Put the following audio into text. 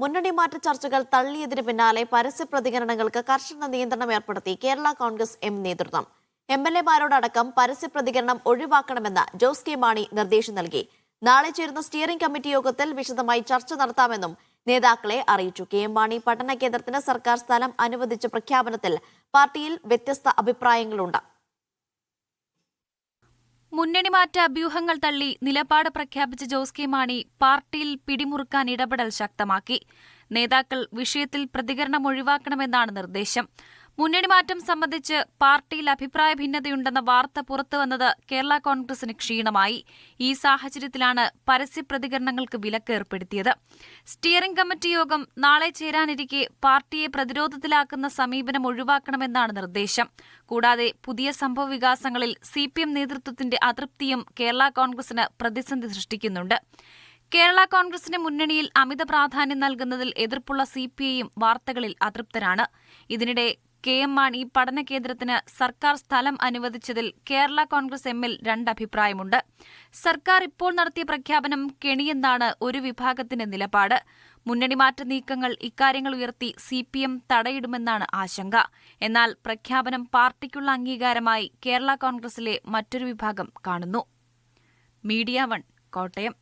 മുന്നണി മാറ്റ ചർച്ചകൾ തള്ളിയതിന് പിന്നാലെ പരസ്യ പ്രതികരണങ്ങൾക്ക് കർശന നിയന്ത്രണം ഏർപ്പെടുത്തി കേരള കോൺഗ്രസ് എം നേതൃത്വം. എം എൽ എമാരോടക്കം പരസ്യ പ്രതികരണം ഒഴിവാക്കണമെന്ന് ജോസ് കെ മാണി നിർദ്ദേശം നൽകി. നാളെ ചേരുന്ന സ്റ്റിയറിംഗ് കമ്മിറ്റി യോഗത്തിൽ വിശദമായി ചർച്ച നടത്താമെന്നും നേതാക്കളെ അറിയിച്ചു. കെ എം മാണി പഠന കേന്ദ്രത്തിന് സർക്കാർ സ്ഥലം അനുവദിച്ച പ്രഖ്യാപനത്തിൽ പാർട്ടിയിൽ വ്യത്യസ്ത അഭിപ്രായങ്ങളുണ്ട്. മുന്നണി മാറ്റ അഭ്യൂഹങ്ങൾ തള്ളി നിലപാട് പ്രഖ്യാപിച്ച ജോസ് കെ മാണി പാർട്ടിയിൽ പിടിമുറുക്കാൻ ഇടപെടൽ ശക്തമാക്കി. നേതാക്കൾ വിഷയത്തിൽ പ്രതികരണം ഒഴിവാക്കണമെന്നാണ് നിർദ്ദേശം. മുന്നണി മാറ്റം സംബന്ധിച്ച് പാർട്ടിയിൽ അഭിപ്രായ ഭിന്നതയുണ്ടെന്ന വാർത്ത പുറത്തുവന്നത് കേരള കോൺഗ്രസിന് ക്ഷീണമായി. ഈ സാഹചര്യത്തിലാണ് പരസ്യ പ്രതികരണങ്ങൾക്ക് വിലക്ക് ഏർപ്പെടുത്തിയത്. സ്റ്റിയറിംഗ് കമ്മിറ്റി യോഗം നാളെ ചേരാനിരിക്കെ പാർട്ടിയെ പ്രതിരോധത്തിലാക്കുന്ന സമീപനം ഒഴിവാക്കണമെന്നാണ് നിർദ്ദേശം. കൂടാതെ പുതിയ സംഭവ വികാസങ്ങളിൽ സി പി എം നേതൃത്വത്തിന്റെ അതൃപ്തിയും കേരള കോൺഗ്രസിന് പ്രതിസന്ധി സൃഷ്ടിക്കുന്നുണ്ട്. കേരള കോൺഗ്രസിന് മുന്നണിയിൽ അമിത പ്രാധാന്യം നൽകുന്നതിൽ എതിർപ്പുള്ള സി പി ഐയും വാർത്തകളിൽ അതൃപ്തരാണ്. ഇതിനിടെ കെ എം മാണി പഠന കേന്ദ്രത്തിന് സർക്കാർ സ്ഥലം അനുവദിച്ചതിൽ കേരള കോൺഗ്രസ് എമ്മിൽ രണ്ടഭിപ്രായമുണ്ട് സർക്കാർ ഇപ്പോൾ നടത്തിയ പ്രഖ്യാപനം കെണിയെന്നാണ് ഒരു വിഭാഗത്തിന്റെ നിലപാട്. മുന്നണി മാറ്റ നീക്കങ്ങൾ ഇക്കാര്യങ്ങൾ ഉയർത്തി സി പി എം തടയിടുമെന്നാണ് ആശങ്ക. എന്നാൽ പ്രഖ്യാപനം പാർട്ടിക്കുള്ള അംഗീകാരമായി കേരള കോൺഗ്രസിലെ മറ്റൊരു വിഭാഗം കാണുന്നു. Media one Kottayam.